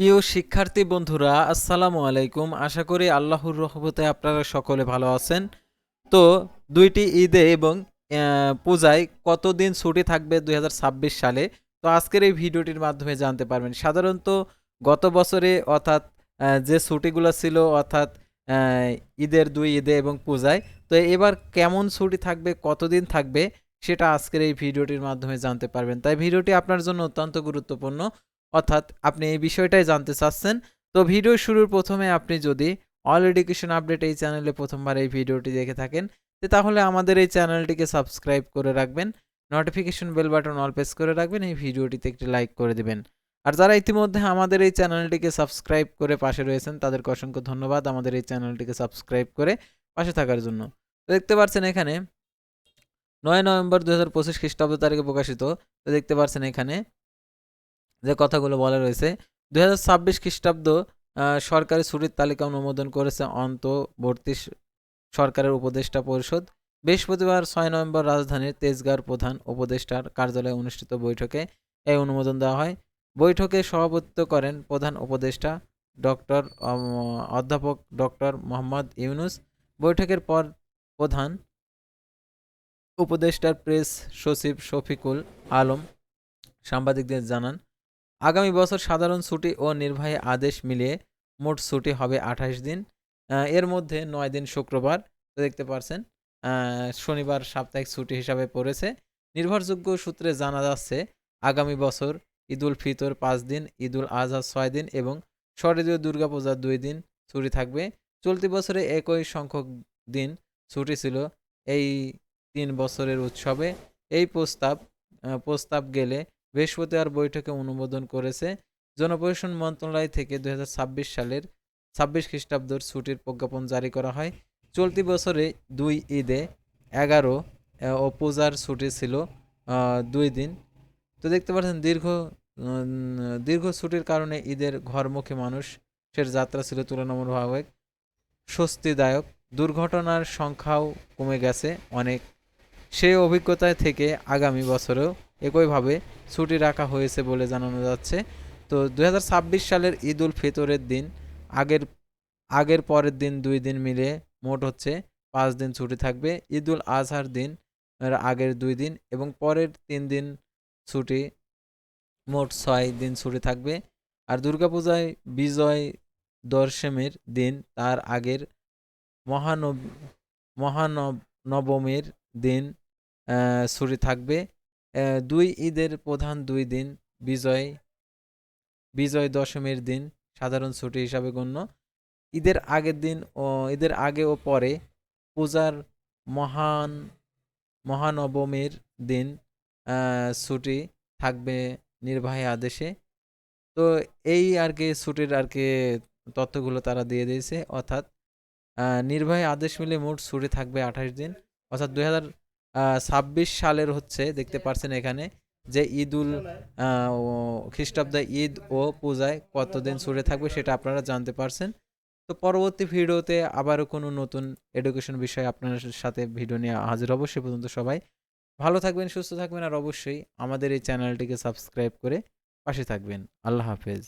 প্রিয় শিক্ষার্থী বন্ধুরা, আসসালামু আলাইকুম। আশা করি আল্লাহর রহমতে আপনারা সকলে ভালো আছেন। তো দুইটি ঈদে এবং পূজায় কতদিন ছুটি থাকবে দুই হাজার ছাব্বিশ সালে? তো আজকের এই ভিডিওটির মাধ্যমে জানতে পারবেন। সাধারণত গত বছরে অর্থাৎ যে ছুটিগুলো ছিল অর্থাৎ ঈদের দুই ঈদে এবং পূজায়, তো এবার কেমন ছুটি থাকবে, কতদিন থাকবে, সেটা আজকের এই ভিডিওটির মাধ্যমে জানতে পারবেন। তাই ভিডিওটি আপনার জন্য অত্যন্ত গুরুত্বপূর্ণ। অর্থাৎ আপনি এই বিষয়টাই জানতে চাচ্ছেন। তো ভিডিও শুরুর প্রথমে আপনি যদি অল এডুকেশন আপডেট এই চ্যানেলে প্রথমবার এই ভিডিওটি দেখে থাকেন তাহলে আমাদের এই চ্যানেলটিকে সাবস্ক্রাইব করে রাখবেন notification bell button all press করে রাখবেন, এই ভিডিওটিতে একটি লাইক করে দেবেন। আর যারা ইতিমধ্যে আমাদের এই চ্যানেলটিকে সাবস্ক্রাইব করে পাশে রয়েছেন, তাদেরকে অসংখ্য ধন্যবাদ আমাদের এই চ্যানেলটিকে সাবস্ক্রাইব করে পাশে থাকার জন্য। দেখতে পাচ্ছেন এখানে নয় নভেম্বর দু হাজার পঁচিশ খ্রিস্টাব্দ তারিখে প্রকাশিত দেখতে পাচ্ছেন এখানে যে কথাগুলো বলা রয়েছে, দুই হাজার ছাব্বিশ খ্রিস্টাব্দ সরকারি ছুটির তালিকা অনুমোদন করেছে অন্তর্বর্তী সরকারের উপদেষ্টা পরিষদ। বৃহস্পতিবার ছয় নভেম্বর রাজধানীর তেজগাঁর প্রধান উপদেষ্টার কার্যালয়ে অনুষ্ঠিত বৈঠকে এই অনুমোদন দেওয়া হয়। বৈঠকে সভাপতিত্ব করেন প্রধান উপদেষ্টা ডক্টর অধ্যাপক ডক্টর মোহাম্মদ ইউনুস। বৈঠকের পর প্রধান উপদেষ্টার প্রেস সচিব শফিকুল আলম সাংবাদিকদের জানান আগামী বছর সাধারণ ছুটি ও নির্বাহী আদেশ মিলিয়ে মোট ছুটি হবে আঠাশ দিন। এর মধ্যে নয় দিন শুক্রবার দেখতে পারছেন শনিবার সাপ্তাহিক ছুটি হিসাবে পড়েছে। নির্ভরযোগ্য সূত্রে জানা যাচ্ছে, আগামী বছর ঈদুল ফিতর পাঁচ দিন ঈদুল আজহা ছয় দিন এবং শরদীয় দুর্গাপূজার দুই দিন ছুটি থাকবে। চলতি বছরে একই সংখ্যক দিন ছুটি ছিল এই তিন বছরের উৎসবে। এই প্রস্তাব প্রস্তাব গেলে বৃহস্পতিবার বৈঠকে অনুমোদন করেছে জনপ্রশাসন মন্ত্রণালয় থেকে দু হাজার ছাব্বিশ সালের ছাব্বিশ খ্রিস্টাব্দর ছুটির প্রজ্ঞাপন জারি করা হয়। চলতি বছরে দুই ঈদে এগারো ও পূজার ছুটি ছিল দুই দিন। তো দেখতে পাচ্ছেন দীর্ঘ দীর্ঘ ছুটির কারণে ঈদের ঘরমুখী মানুষের যাত্রা ছিল তুলনামূলকভাবে স্বস্তিদায়ক। দুর্ঘটনার সংখ্যাও কমে গেছে অনেক। সেই অভিজ্ঞতা থেকে আগামী বছরেও একইভাবে ছুটি রাখা হয়েছে বলে জানানো যাচ্ছে। তো দু হাজার ছাব্বিশ সালের ঈদ উল ফিতরের দিন, আগের আগের পরের দিন দুই দিন মিলে মোট হচ্ছে পাঁচ দিন ছুটি থাকবে। ঈদ উল আজহার দিন আগের দুই দিন এবং পরের তিন দিন ছুটি, মোট ছয় দিন ছুটি থাকবে। আর দুর্গাপূজায় বিজয় দশমীর দিন, তার আগের মহানব মহানব, নবমীর দিন ছুটি থাকবে। দুই ঈদের প্রধান দুই দিন, বিজয় বিজয় দশমীর দিন সাধারণ ছুটি হিসাবে গণ্য। ঈদের আগের দিন ও ঈদের আগে ও পরে পূজার মহান, মহানবমীর দিন ছুটি থাকবে নির্বাহী আদেশে। তো এই আর কি ছুটির আর কি তথ্যগুলো তারা দিয়ে দিয়েছে, অর্থাৎ নির্বাহী আদেশ মিলে মোট ছুটি থাকবে আঠাশ দিন, অর্থাৎ দুই হাজার ছাব্বিশ সালের হচ্ছে দেখতে পাচ্ছেন এখানে যে ঈদ উল খ্রিস্টাব্দ ঈদ ও পূজায় কতদিন ছুটি থাকবে সেটা আপনারা জানতে পারছেন। তো পরবর্তী ভিডিওতে আবারও কোনো নতুন এডুকেশন বিষয়ে আপনার সাথে ভিডিও নিয়ে হাজির হব সে পর্যন্ত সবাই ভালো থাকবেন সুস্থ থাকবেন আর অবশ্যই আমাদের এই চ্যানেলটিকে সাবস্ক্রাইব করে পাশে থাকবেন। আল্লাহ হাফেজ।